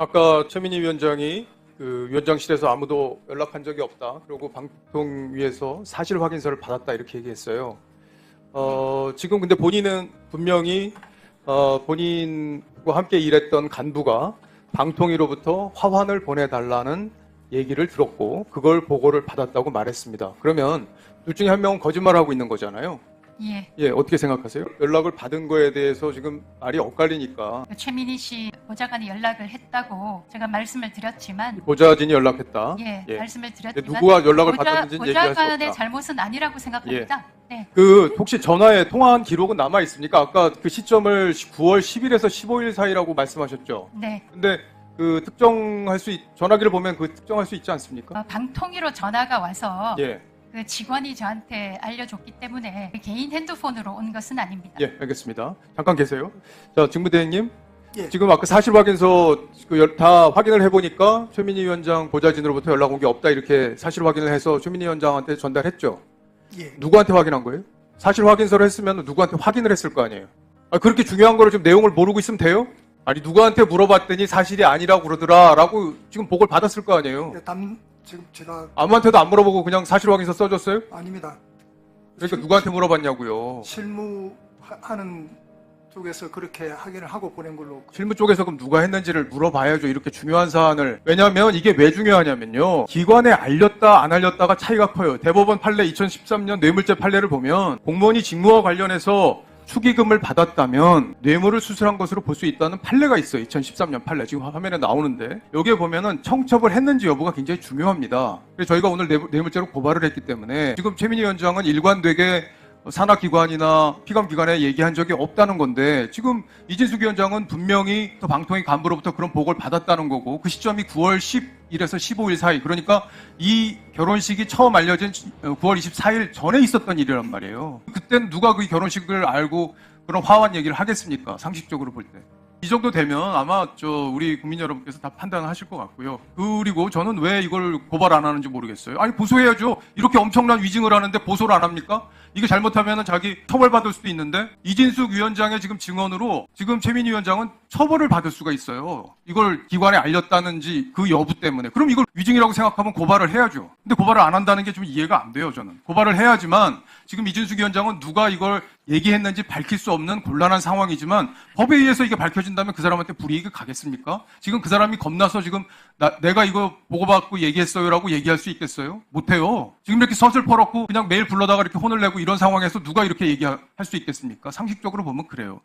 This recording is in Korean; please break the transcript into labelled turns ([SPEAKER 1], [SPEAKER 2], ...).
[SPEAKER 1] 아까 최민희 위원장이 그 위원장실에서 아무도 연락한 적이 없다. 그리고 방통위에서 사실 확인서를 받았다 이렇게 얘기했어요. 어, 지금 근데 본인은 분명히 어, 본인과 함께 일했던 간부가 방통위로부터 화환을 보내달라는 얘기를 들었고 그걸 보고를 받았다고 말했습니다. 그러면 둘 중에 한 명은 거짓말하고 있는 거잖아요.
[SPEAKER 2] 예.
[SPEAKER 1] 예, 어떻게 생각하세요? 연락을 받은 거에 대해서 지금 말이 엇갈리니까
[SPEAKER 2] 최민희 씨 보좌관이 연락을 했다고 제가 말씀을 드렸지만
[SPEAKER 1] 보좌진이 연락했다.
[SPEAKER 2] 예,
[SPEAKER 1] 예.
[SPEAKER 2] 말씀을
[SPEAKER 1] 근데
[SPEAKER 2] 드렸지만
[SPEAKER 1] 누구와 연락을
[SPEAKER 2] 보좌,
[SPEAKER 1] 받았는지는 얘기할 수
[SPEAKER 2] 보좌관의
[SPEAKER 1] 없다.
[SPEAKER 2] 잘못은 아니라고 생각합니다. 네.
[SPEAKER 1] 그 혹시 전화에 통화한 기록은 남아 있습니까? 아까 그 시점을 9월 10일에서 15일 사이라고 말씀하셨죠.
[SPEAKER 2] 네.
[SPEAKER 1] 근데 그 특정할 수 있, 전화기를 보면 그 특정할 수 있지 않습니까?
[SPEAKER 2] 어, 방통위로 전화가 와서
[SPEAKER 1] 예,
[SPEAKER 2] 그 직원이 저한테 알려줬기 때문에 개인 핸드폰으로 온 것은 아닙니다.
[SPEAKER 1] 예, 알겠습니다. 잠깐 계세요. 자, 직무대행님.
[SPEAKER 3] 예.
[SPEAKER 1] 지금 아까 사실 확인서 그 열- 다 확인을 해보니까 최민희 위원장 보좌진으로부터 연락 온 게 없다 이렇게 사실 확인을 해서 최민희 위원장한테 전달했죠.
[SPEAKER 3] 예.
[SPEAKER 1] 누구한테 확인한 거예요? 사실 확인서를 했으면 누구한테 확인을 했을 거 아니에요. 아, 그렇게 중요한 거를 지금 내용을 모르고 있으면 돼요? 아니 누구한테 물어봤더니 사실이 아니라고 그러더라라고 지금 보고를 받았을 거 아니에요.
[SPEAKER 3] 예, 담 지금 제가
[SPEAKER 1] 아무한테도 안 물어보고 그냥 사실 확인서 써줬어요?
[SPEAKER 3] 아닙니다.
[SPEAKER 1] 그러니까 누구한테 물어봤냐고요.
[SPEAKER 3] 실무하는 쪽에서 그렇게 확인을 하고 보낸 걸로
[SPEAKER 1] 실무 쪽에서 그럼 누가 했는지를 물어봐야죠. 이렇게 중요한 사안을. 왜냐하면 이게 왜 중요하냐면요. 기관에 알렸다 안 알렸다가 차이가 커요. 대법원 판례 2013년 뇌물죄 판례를 보면 공무원이 직무와 관련해서 축의금을 받았다면 뇌물을 수술한 것으로 볼 수 있다는 판례가 있어요. 2013년 판례. 지금 화면에 나오는데 여기에 보면은 청첩을 했는지 여부가 굉장히 중요합니다. 저희가 오늘 뇌물- 뇌물죄로 고발을 했기 때문에 지금 최민희 위원장은 일관되게 산하기관이나 피감기관에 얘기한 적이 없다는 건데 지금 이진숙 위원장은 분명히 또 방통위 간부로부터 그런 보고를 받았다는 거고 그 시점이 9월 10일에서 15일 사이 그러니까 이 결혼식이 처음 알려진 9월 24일 전에 있었던 일이란 말이에요. 그땐 누가 그 결혼식을 알고 그런 화환 얘기를 하겠습니까? 상식적으로 볼 때. 이 정도 되면 아마 저 우리 국민 여러분께서 다 판단하실 것 같고요. 그리고 저는 왜 이걸 고발 안 하는지 모르겠어요. 아니 보소해야죠. 이렇게 엄청난 위증을 하는데 보소를 안 합니까? 이게 잘못하면 자기 처벌받을 수도 있는데 이진숙 위원장의 지금 증언으로 지금 최민희 위원장은 처벌을 받을 수가 있어요. 이걸 기관에 알렸다는지 그 여부 때문에. 그럼 이걸 위증이라고 생각하면 고발을 해야죠. 근데 고발을 안 한다는 게 좀 이해가 안 돼요, 저는. 고발을 해야지만 지금 이진숙 위원장은 누가 이걸 얘기했는지 밝힐 수 없는 곤란한 상황이지만 법에 의해서 이게 밝혀진다면 그 사람한테 불이익이 가겠습니까? 지금 그 사람이 겁나서 지금 나- 내가 이거 보고받고 얘기했어요라고 얘기할 수 있겠어요? 못해요. 지금 이렇게 서슬 퍼놓고 그냥 매일 불러다가 이렇게 혼을 내고 이런 상황에서 누가 이렇게 얘기할 수 있겠습니까? 상식적으로 보면 그래요.